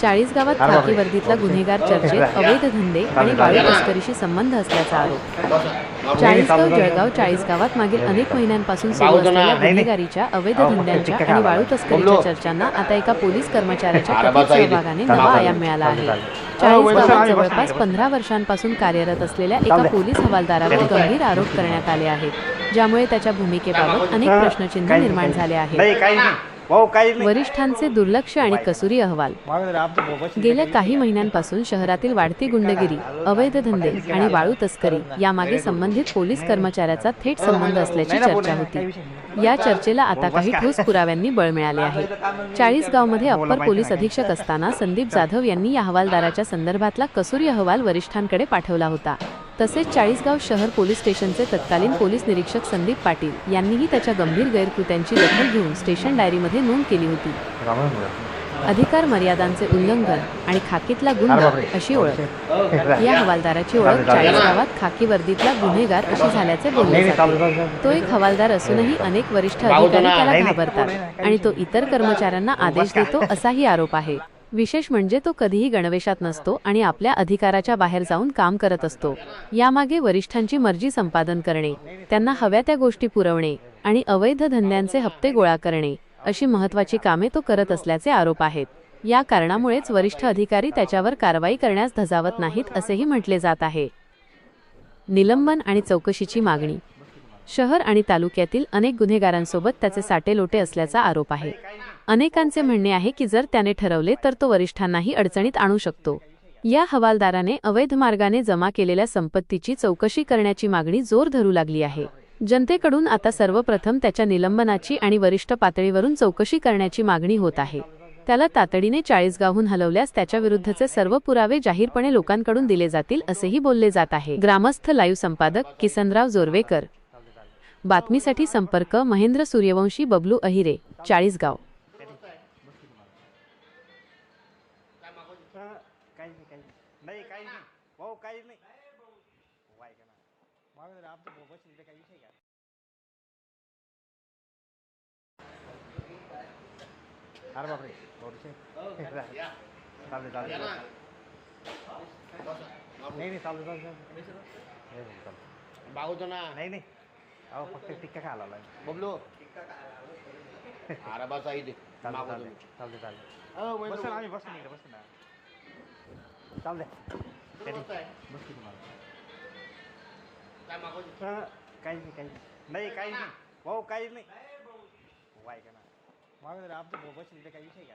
चाळीस गावात खाकी वर्दीतला गुन्हेगार चर्चेत अवैध धंदे आणि वाळू तस्करीशी संबंध असल्याचा आरोप. चाळीसगाव जळगाव चाळीस गावात मागील अनेक महिन्यांपासून सुरू असलेल्या गुन्हेगारीच्या अवैध धंद्यांच्या आणि वाळू तस्करीच्या चर्चांना आता एका पोलीस कर्मचाऱ्याच्या कथित सहभागाने नवा आयाम मिळाला आहे. चाळीस गावात जवळपास पंधरा वर्षांपासून कार्यरत असलेल्या एका पोलीस हवालदारावर गंभीर आरोप करण्यात आले आहेत ज्यामुळे त्याच्या भूमिकेबाबत अनेक प्रश्नचिन्ह निर्माण झाले आहेत. वरिष्ठांचे दुर्लक्ष आणि कसुरी अहवाल. गेल्या काही महिन्यांपासून शहरातील वाढती गुंडगिरी अवैध धंदे आणि वाळू तस्करी यामागे संबंधित पोलीस कर्मचाऱ्याचा थेट संबंध असल्याची चर्चा होती. या चर्चेला आता काही ठोस पुराव्यांनी बळ मिळाले आहे. चाळीस गावमध्ये अप्पर पोलीस अधीक्षक असताना संदीप जाधव यांनी या हवालदाराच्या संदर्भातला कसुरी अहवाल वरिष्ठांकडे पाठवला होता. तसेच चाळीसगाव शहर पोलीस स्टेशनचे तत्कालीन पोलीस निरीक्षक संदीप पाटील यांनीही त्याच्या गंभीर गैरकृत्यांची दखल घेऊन स्टेशन डायरीमध्ये नोंद केली होती. अधिकार मर्यादांचे उल्लंघन आणि खाकीतला गुन्हा अशी ओळख. या हवालदाराची ओळख चाळीस गावात खाकी वर्दीतला गुन्हेगार अशी झाल्याचे बोलले जाते. तो एक हवालदार असूनही अनेक वरिष्ठ अधिकारी त्याला घाबरतात आणि तो इतर कर्मचाऱ्यांना आदेश देतो असाही आरोप आहे. विशेष म्हणजे तो कधीही गणवेशात नसतो आणि आपल्या अधिकाराच्या बाहेर जाऊन काम करत असतो. यामागे वरिष्ठांची मर्जी संपादन करणे त्यांना हव्या त्या गोष्टी पुरवणे आणि अवैध धंद्यांचे हप्ते गोळा करणे अशी महत्वाची कामे तो करत असल्याचे आरोप आहेत. या कारणामुळेच वरिष्ठ अधिकारी त्याच्यावर कारवाई करण्यास धजावत नाहीत असेही म्हटले जात आहे. निलंबन आणि चौकशीची मागणी. शहर आणि तालुक्यातील अनेक गुन्हेगारांसोबत त्याचे साटेलोटे असल्याचा आरोप आहे. अनेकांचे म्हणणे आहे की जर त्याने ठरवले तर तो वरिष्ठांनाही अडचणीत आणू शकतो. या हवालदाराने अवैध मार्गाने जमा केलेल्या संपत्तीची चौकशी करण्याची मागणी जोर धरू लागली आहे. जनतेकडून आता सर्वप्रथम त्याच्या निलंबनाची आणि वरिष्ठ पातळीवरून चौकशी करण्याची मागणी होत आहे. त्याला तातडीने चाळीसगावहून हलवल्यास त्याच्या विरुद्धचे सर्व पुरावे जाहीरपणे लोकांकडून दिले जातील असेही बोलले जात आहे. ग्रामस्थ लाईव्ह संपादक किसनराव जोरवेकर बातमीसाठी संपर्क महेंद्र सूर्यवंशी बबलू अहिरे चाळीसगाव. काही नाही ना अरे बापरे. चालते चालते नाही नाही चालतं चालतं नाही नाही अहो फक्त टिक्का खायला आला बबलू. अरे बस आई दे चालते मागवतो चालते मी. चालते चालते अहो, बस भाऊ. आम्ही बसतो इकडे बसतो ना. चालते कधी बसतो तुम्हाला. काय मागवतो? हा, काही नाही काही नाही. नाही काही नाही. भाऊ काही नाही. वाय का ना. मागे जरा आपलं भाऊ बसले काही विषय का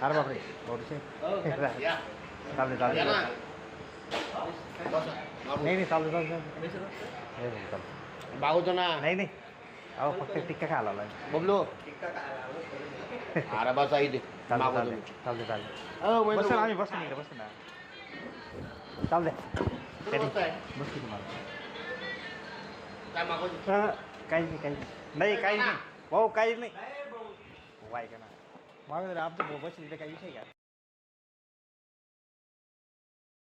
अरे बापरे थोडेसे या. चालते चालते या ना. बस. नाही नाही चालतं नाही नाही चालतं बागवतो ना. नाही नाही. अहो फक्त टिक्का खायला आला बबलू. अरे बस आई दे. चालते मागवतो अहो, महेंद्र बस भाऊ. आम्ही बसतो इकडे बसतो ना. चालते कधी बस तुम्हाला. काय मागवतो? हा, काही नाही काही नाही. नाही काही नाही. भाऊ काही नाही. वाय का ना. मागे जरा आपलं भाऊ बसले काही विषय का?